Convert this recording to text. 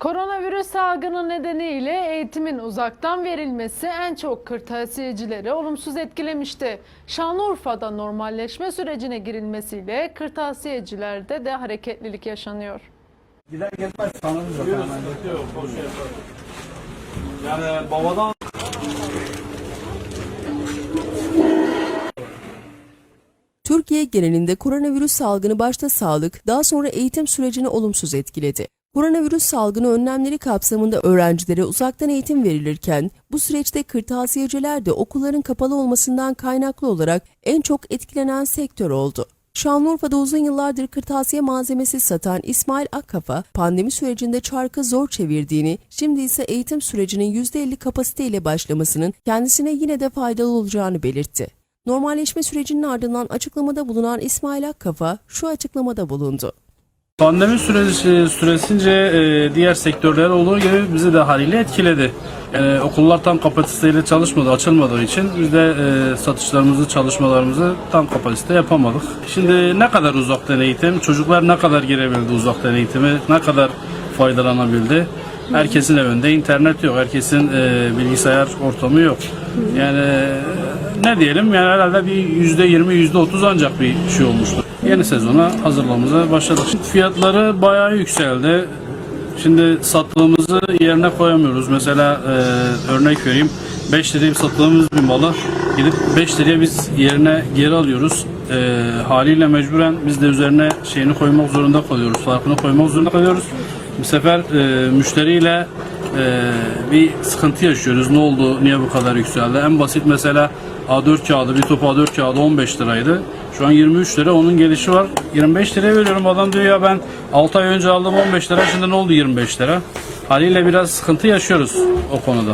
Koronavirüs salgını nedeniyle eğitimin uzaktan verilmesi en çok kırtasiyecileri olumsuz etkilemişti. Şanlıurfa'da normalleşme sürecine girilmesiyle kırtasiyecilerde de hareketlilik yaşanıyor. Gider gelmez tanırız zaten. Yani babadan Türkiye genelinde koronavirüs salgını başta sağlık, daha sonra eğitim sürecini olumsuz etkiledi. Koronavirüs salgını önlemleri kapsamında öğrencilere uzaktan eğitim verilirken, bu süreçte kırtasiyeciler de okulların kapalı olmasından kaynaklı olarak en çok etkilenen sektör oldu. Şanlıurfa'da uzun yıllardır kırtasiye malzemesi satan İsmail Akkafa, pandemi sürecinde çarkı zor çevirdiğini, şimdi ise eğitim sürecinin %50 kapasiteyle başlamasının kendisine yine de faydalı olacağını belirtti. Normalleşme sürecinin ardından açıklamada bulunan İsmail Akkafa şu açıklamada bulundu. Pandemi süresi süresince e, diğer sektörler olduğu gibi bizi de haliyle etkiledi. Yani okullar tam kapasiteyle çalışmadı, açılmadığı için biz de e, satışlarımızı, çalışmalarımızı tam kapasite yapamadık. Şimdi ne kadar uzaktan eğitim, çocuklar ne kadar girebildi uzaktan eğitimi, ne kadar faydalanabildi? Herkesin evinde internet yok, herkesin e, bilgisayar ortamı yok. Yani e, ne diyelim yani herhalde bir yüzde yirmi, yüzde otuz ancak bir şey olmuştu. Yeni sezona hazırlamamıza başladık. Fiyatları bayağı yükseldi. Şimdi sattığımızı yerine koyamıyoruz. Mesela e, örnek vereyim. 5 liraya sattığımız bir malı gidip 5 liraya biz yerine geri alıyoruz. E, haliyle mecburen biz de üzerine şeyini koymak zorunda kalıyoruz. Farkını koymak zorunda kalıyoruz. Bu sefer e, müşteriyle e, bir sıkıntı yaşıyoruz. Ne oldu? Niye bu kadar yükseldi? En basit mesela A4 kağıdı, bir top A4 kağıdı 15 liraydı. Şu an 23 lira onun gelişi var. 25 liraya veriyorum. Adam diyor ya ben 6 ay önce aldım 15 lira şimdi ne oldu 25 lira? Haliyle biraz sıkıntı yaşıyoruz o konuda.